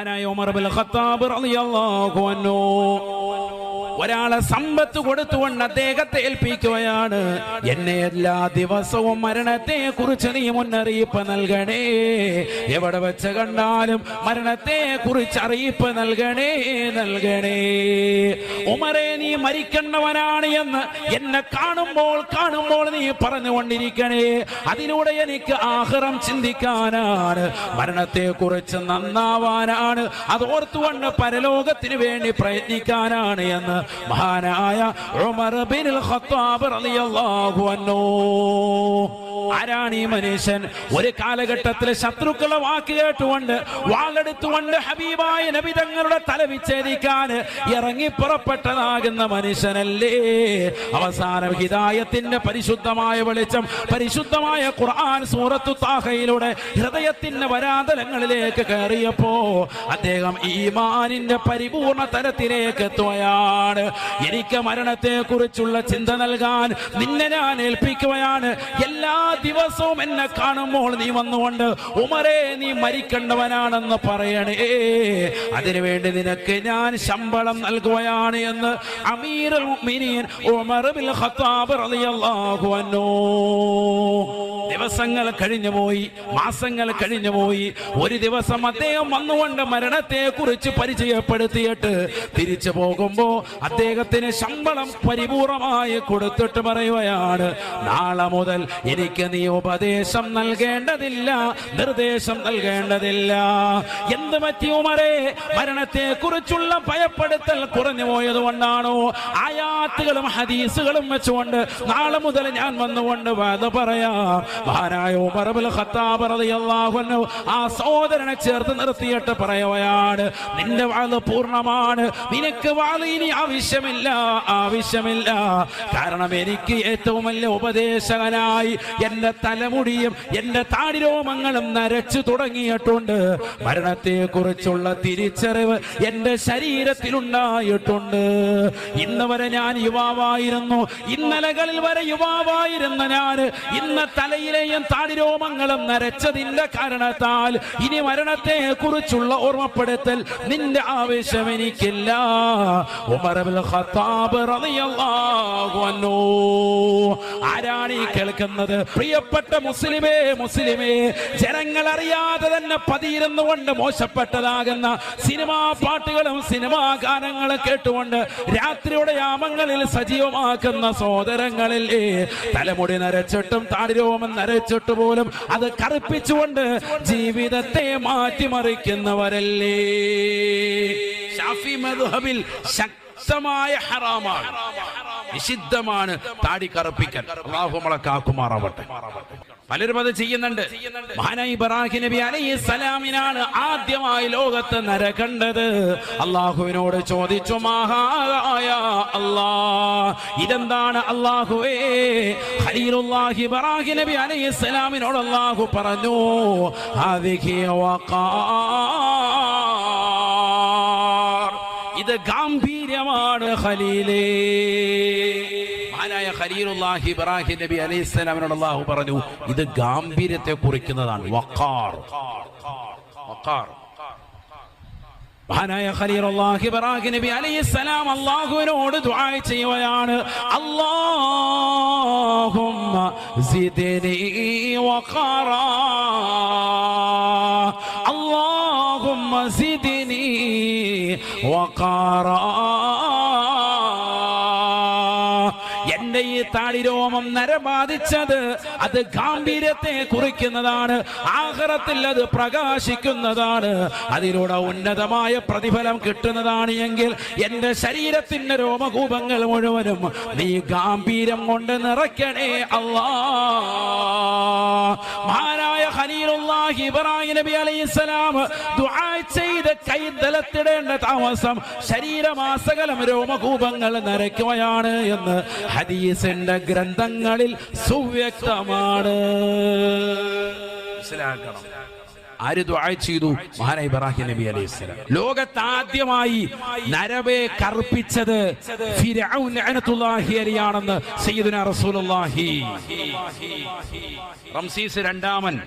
മഹാനായ Umar bin Khattab റളിയല്ലാഹു അൻഹു ഒരാളെ സമ്പത്ത് കൊടുത്തുകൊണ്ട് അദ്ദേഹത്തെ ഏൽപ്പിക്കുകയാണ്. എന്നെ എല്ലാ ദിവസവും മരണത്തെ കുറിച്ച് നീ മുന്നറിയിപ്പ് നൽകണേ. എവിടെ വെച്ച് കണ്ടാലും മരണത്തെ കുറിച്ച് അറിയിപ്പ് നൽകണേ നൽകണേ. ഉമറെ നീ മരിക്കേണ്ടവനാണ് എന്ന് എന്നെ കാണുമ്പോൾ കാണുമ്പോൾ നീ പറഞ്ഞുകൊണ്ടിരിക്കണേ. അതിലൂടെ എനിക്ക് ആഹ്റം ചിന്തിക്കാനാണ്. മരണത്തെ കുറിച്ച് നന്നാവാനാണ്. അത് ഓർത്തുകൊണ്ട് പരലോകത്തിന് വേണ്ടി പ്രയത്നിക്കാനാണ് എന്ന് മഹാനായ ഉമർ ബിൻ ഖത്താബ് റളിയല്ലാഹു അൻഹു. ആരാണ് ഈ മനുഷ്യൻ? ഒരു കാലഘട്ടത്തിൽ ശത്രുക്കളെ വാക്ക് കേട്ടുകൊണ്ട് വാളെടുത്തുകൊണ്ട് ഹബീബായ നബിതങ്ങളുടെ തല വിച്ഛേദിക്കാൻ ഇറങ്ങി പുറപ്പെട്ടതാകുന്ന മനുഷ്യനല്ലേ? അവസാനം ഹിതായത്തിന്റെ പരിശുദ്ധമായ വെളിച്ചം പരിശുദ്ധമായ ഖുർആൻ സൂറത്തു താഹയിലൂടെ ഹൃദയത്തിന്റെ വരാതലങ്ങളിലേക്ക് കയറിയപ്പോ അദ്ദേഹം ഈമാനിന്റെ പരിപൂർണ തലത്തിലേക്ക് എത്തുകയാണ്. എനിക്ക് മരണത്തെ കുറിച്ചുള്ള ചിന്ത നൽകാൻ നിന്നെ ഞാൻ ഏൽപ്പിക്കുകയാണ്. എല്ലാ ദിവസവും എന്നെ കാണുമ്പോൾ നീ വന്നുകൊണ്ട് ഉമരെ നീ മരിക്കേണ്ടവനാണെന്ന് പറയണേ. അതിനുവേണ്ടി നിനക്ക് ഞാൻ ശമ്പളം നൽകുകയാണ് എന്ന് അമീർ ഉമർ ബിൽ ഖത്താബ് റളിയല്ലാഹു അൻഹു ദിവസങ്ങൾ കഴിഞ്ഞു പോയി മാസങ്ങൾ കഴിഞ്ഞു പോയി. ഒരു ദിവസം അദ്ദേഹം വന്നുകൊണ്ട് മരണത്തെ കുറിച്ച് പരിചയപ്പെടുത്തിയിട്ട് തിരിച്ചു പോകുമ്പോ അദ്ദേഹത്തിന് ശമ്പളം പരിപൂർണമായി കൊടുത്തിട്ട് പറയുകയാണ് നാളെ മുതൽ എനിക്ക് നീ ഉപദേശം നൽകേണ്ടതില്ല നിർദ്ദേശം നൽകേണ്ടതില്ല. എന്ത് പറ്റിയുമറേ മരണത്തെ കുറിച്ചുള്ള ഭയപ്പെടുത്തൽ കുറഞ്ഞു പോയത് കൊണ്ടാണോ? ആയാത്തുകളും ഹദീസുകളും വെച്ചുകൊണ്ട് നാളെ മുതൽ ഞാൻ വന്നുകൊണ്ട് വാദ പറയാം മഹാനായ ഉമർ ഇബ്നുൽ ഖത്താബ് റളിയല്ലാഹു അൻഹു ആ സഹോദരനെ ചേർത്ത് നിർത്തിയിട്ട് പറയുകയാണ് നിന്റെ വാൾ പൂർണമാണ് നിനക്ക് വാൾ ഇനി ആവശ്യമില്ല ആവശ്യമില്ല. കാരണം എനിക്ക് ഏറ്റവും വലിയ ഉപദേശകനായി എന്റെ തലമുടിയും എന്റെ താടിരോമങ്ങളും നരച്ചു തുടങ്ങിയിട്ടുണ്ട്. മരണത്തെക്കുറിച്ചുള്ള തിരിച്ചറിവ് എന്റെ ശരീരത്തിലുണ്ടായിട്ടുണ്ട്. ഇന്ന് വരെ ഞാൻ യുവാവായിരുന്നു. ഇന്നലകളിൽ വരെ യുവാവായിരുന്ന ഞാൻ. ഇന്ന് തലയിലെയും താടിരോമങ്ങളും നരച്ചതിന്റെ കാരണത്താൽ ഇനി മരണത്തെ കുറിച്ചുള്ള ഓർമ്മപ്പെടുത്തൽ നിന്റെ ആവശ്യം എനിക്കില്ല. ആരാണ് ഈ കേൾക്കുന്നത്? പ്രിയപ്പെട്ട മുസ്ലിമേ മുസ്ലിമേ ജനങ്ങൾ അറിയാതെ തന്നെ പതിയിരുന്നു കൊണ്ട് മോശപ്പെട്ടതാകുന്ന സിനിമാ പാട്ടുകളും സിനിമാ ഗാനങ്ങളും കേട്ടുകൊണ്ട് രാത്രിയുടെ യാമങ്ങളിൽ സജീവമാക്കുന്ന സോദരങ്ങളിൽ തലമുടി നരച്ചിട്ടും താടിരോമം നരച്ചിട്ട് പോലും അത് കറുപ്പിച്ചുകൊണ്ട് ജീവിതത്തെ മാറ്റിമറിക്കുന്നവരല്ലേ? ഷാഫി മദ്ഹബിൽ ശക്തമായ ഹറാമാണ്. നിഷിദ്ധമാണ് താടി കറുപ്പിക്കൽ. അള്ളാഹു നമ്മളെ കാക്കുമാറാവട്ടെ. പലരും അത് ചെയ്യുന്നുണ്ട്. മഹാനായി ഇബ്രാഹിം നബി അലൈഹി സലാമിനാണ് ആദ്യമായി ലോകത്ത് നര കണ്ടത്. അള്ളാഹുവിനോട് ചോദിച്ചു മഹായ അല്ലാ ഇതെന്താണ് അള്ളാഹുവേ? ഖലീലുല്ലാഹി ഇബ്രാഹിം നബി അലൈഹി സലാമിനോട് അള്ളാഹു പറഞ്ഞു ഇത് വഖാർ ആണ് ഖലീലേ. മഹാനായ ഖലീലുല്ലാഹി ഇബ്രാഹിം നബി അലൈഹി സ്വലാമിനോട് അള്ളാഹു പറഞ്ഞു ഇത് ഗാംഭീര്യത്തെ കുറിക്കുന്നതാണ്. വഖാർ. വഖാർ. മഹാനായ ഖലീലുല്ലാഹി ഇബ്രാഹിം നബി അലൈഹി സ്വലാം അള്ളാഹുവിനോട് ദുആ ചെയ്യുകയാണ്. അല്ലാഹുമ്മ സിദ്നി വഖറ. അല്ലാഹുമ്മ സിദ്നി വഖറ. நடை താടിരോമം നരബാധിച്ചത് അത് ഗാംഭീര്യത്തെ കുറിക്കുന്നതാണ്. ആഹ്റത്തിൽ അത് പ്രകാശിക്കുന്നതാണ്. അതിലൂടെ ഉന്നതമായ പ്രതിഫലം കിട്ടുന്നതാണ് എങ്കിൽ എന്റെ ശരീരത്തിന്റെ രോമകൂപങ്ങൾ മുഴുവനും നീ ഗാംഭീര്യം കൊണ്ട് നിറയ്ക്കണേ അള്ളാ മഹാനായ ഖലീലുല്ലാഹി ഇബ്രാഹിം നബി അലൈഹിസ്സലാം ദുആ ചെയ്ത് കൈതലത്തിടേണ്ട താമസം ശരീരമാസകലം രോമകൂപങ്ങൾ നരയ്ക്കുകയാണ് എന്ന് ഹദീസിന്റെ ഗ്രന്ഥങ്ങളിൽ സുവ്യക്തമാണ്. മനസ്സിലാക്കണം. ആര് ദുആ ചെയ്തു? മഹാനായ ഇബ്രാഹിം നബി അലൈഹി സ്വലാം. ലോകത്താദ്യമായി നരവെ കറുപ്പിച്ചത് അലൈഹിയാണെന്ന് സയ്യിദുനാ റസൂലുള്ളാഹി. റംസീസ് രണ്ടാമൻ.